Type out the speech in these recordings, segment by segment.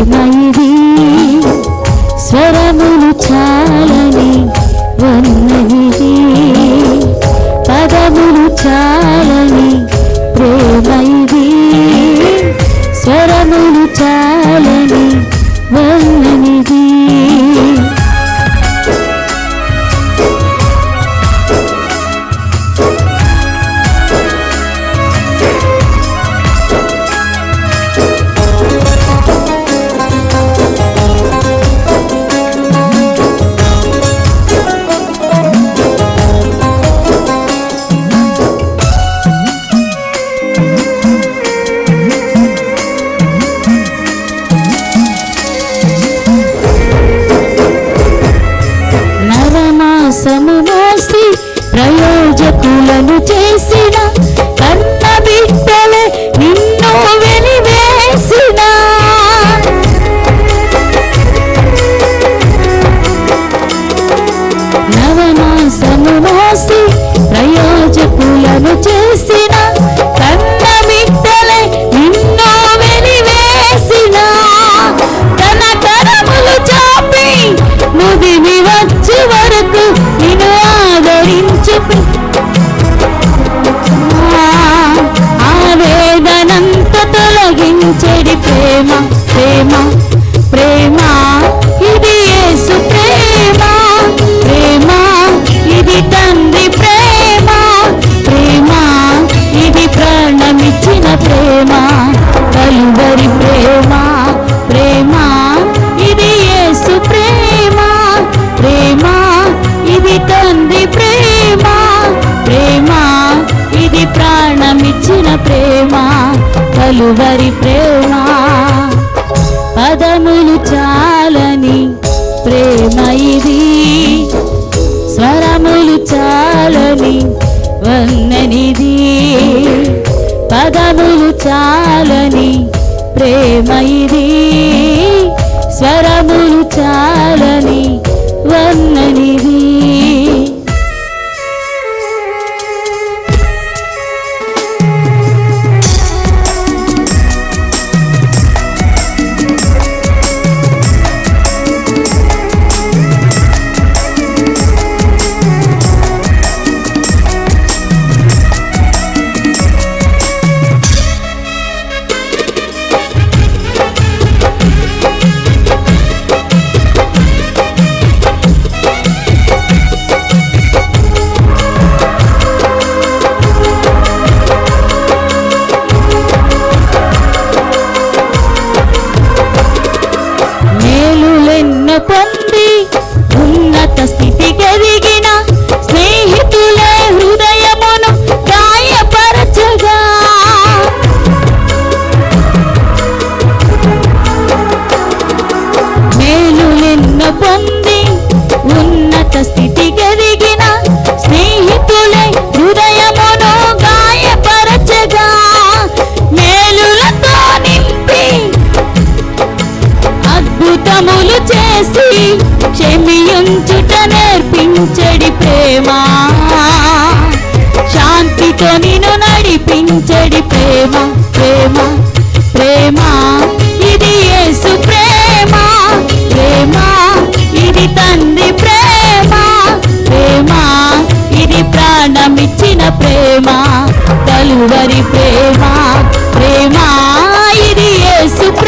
ప్రేమ ఇది స్వరములు చాలని వన్ననిది పదములు చాలని ఇచ్చిన ప్రేమ కలువరి ప్రేమ. పదములు చాలని ప్రేమ ఇది. స్వరములు చాలని వన్ననిది. పదములు చాలని ప్రేమ ఇది. స్వరము అద్భుతములు చేసి క్షమించుట నేర్పించడి ప్రేమ. శాంతితో నిన్ను నడిపించడి ప్రేమ ప్రేమ ప్రేమ. ఇది యేసు ప్రేమ ప్రేమ. ఇది తండ్రి ప్రేమ ప్రేమ. ఇది ప్రాణమిచ్చిన ప్రేమ కలువరి ప్రేమ ప్రేమ. ఇది యేసు ప్రేమ.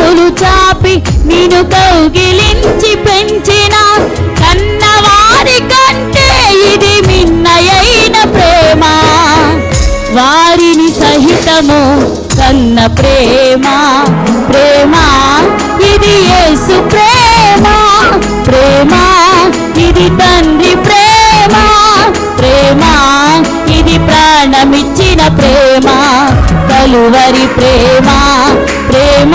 కరములు చాపి నిన్ను కౌగిలించి పెంచిన కన్నవారి కంటే ఇది మిన్నయైన ప్రేమ. వారిని సహితము కన్న ప్రేమ. ప్రేమ ఇది యేసు ప్రేమ. ప్రేమ ఇది తండ్రి ప్రేమ. ప్రేమ ఇది ప్రాణమిచ్చిన ప్రేమ. కలువరి ప్రేమ ప్రేమ.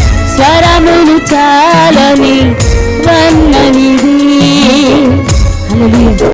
స్వరములు చాలని వర్ణనిది